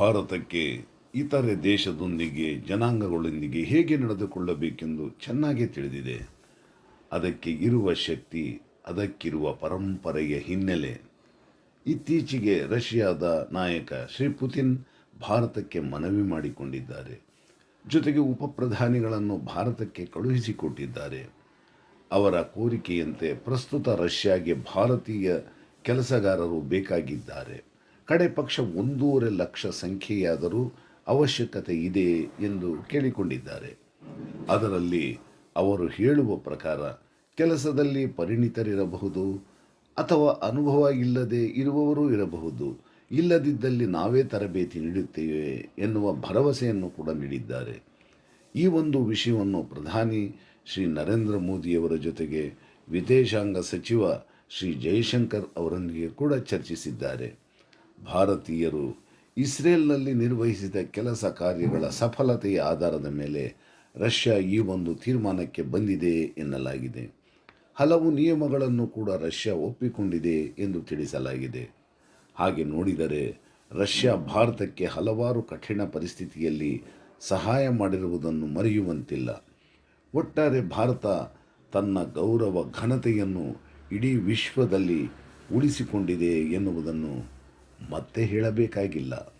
ಭಾರತಕ್ಕೆ ಇತರೆ ದೇಶದೊಂದಿಗೆ, ಜನಾಂಗಗಳೊಂದಿಗೆ ಹೇಗೆ ನಡೆದುಕೊಳ್ಳಬೇಕೆಂದು ಚೆನ್ನಾಗಿ ತಿಳಿದಿದೆ. ಅದಕ್ಕೆ ಇರುವ ಶಕ್ತಿ, ಅದಕ್ಕಿರುವ ಪರಂಪರೆಯ ಹಿನ್ನೆಲೆ. ಇತ್ತೀಚೆಗೆ ರಷ್ಯಾದ ನಾಯಕ ಶ್ರೀ ಪುತಿನ್ ಭಾರತಕ್ಕೆ ಮನವಿ ಮಾಡಿಕೊಂಡಿದ್ದಾರೆ. ಜೊತೆಗೆ ಉಪಪ್ರಧಾನಿಗಳನ್ನು ಭಾರತಕ್ಕೆ ಕಳುಹಿಸಿಕೊಟ್ಟಿದ್ದಾರೆ. ಅವರ ಕೋರಿಕೆಯಂತೆ ಪ್ರಸ್ತುತ ರಷ್ಯಾಗೆ ಭಾರತೀಯ ಕೆಲಸಗಾರರು ಬೇಕಾಗಿದ್ದಾರೆ. ಕಡೆ ಪಕ್ಷ ಒಂದೂವರೆ ಲಕ್ಷ ಸಂಖ್ಯೆಯಾದರೂ ಅವಶ್ಯಕತೆ ಇದೆ ಎಂದು ಕೇಳಿಕೊಂಡಿದ್ದಾರೆ. ಅದರಲ್ಲಿ ಅವರು ಹೇಳುವ ಪ್ರಕಾರ ಕೆಲಸದಲ್ಲಿ ಪರಿಣಿತರಿರಬಹುದು ಅಥವಾ ಅನುಭವ ಇಲ್ಲದೆ ಇರುವವರು ಇರಬಹುದು. ಇಲ್ಲದಿದ್ದಲ್ಲಿ ನಾವೇ ತರಬೇತಿ ನೀಡುತ್ತೇವೆ ಎನ್ನುವ ಭರವಸೆಯನ್ನು ಕೂಡ ನೀಡಿದ್ದಾರೆ. ಈ ಒಂದು ವಿಷಯವನ್ನು ಪ್ರಧಾನಿ ಶ್ರೀ ನರೇಂದ್ರ ಮೋದಿಯವರ ಜೊತೆಗೆ ವಿದೇಶಾಂಗ ಸಚಿವ ಶ್ರೀ ಜಯಶಂಕರ್ ಅವರೊಂದಿಗೆ ಕೂಡ ಚರ್ಚಿಸಿದ್ದಾರೆ. ಭಾರತೀಯರು ಇಸ್ರೇಲ್ನಲ್ಲಿ ನಿರ್ವಹಿಸಿದ ಕೆಲಸ ಕಾರ್ಯಗಳ ಸಫಲತೆಯ ಆಧಾರದ ಮೇಲೆ ರಷ್ಯಾ ಈ ಒಂದು ತೀರ್ಮಾನಕ್ಕೆ ಬಂದಿದೆ ಎನ್ನಲಾಗಿದೆ. ಹಲವು ನಿಯಮಗಳನ್ನು ಕೂಡ ರಷ್ಯಾ ಒಪ್ಪಿಕೊಂಡಿದೆ ಎಂದು ತಿಳಿಸಲಾಗಿದೆ. ಹಾಗೆ ನೋಡಿದರೆ ರಷ್ಯಾ ಭಾರತಕ್ಕೆ ಹಲವಾರು ಕಠಿಣ ಪರಿಸ್ಥಿತಿಯಲ್ಲಿ ಸಹಾಯ ಮಾಡಿರುವುದನ್ನು ಮರೆಯುವಂತಿಲ್ಲ. ಒಟ್ಟಾರೆ ಭಾರತ ತನ್ನ ಗೌರವ ಘನತೆಯನ್ನು ಇಡೀ ವಿಶ್ವದಲ್ಲಿ ಉಳಿಸಿಕೊಂಡಿದೆ ಎನ್ನುವುದನ್ನು ಮತ್ತೆ ಹೇಳಬೇಕಾಗಿಲ್ಲ.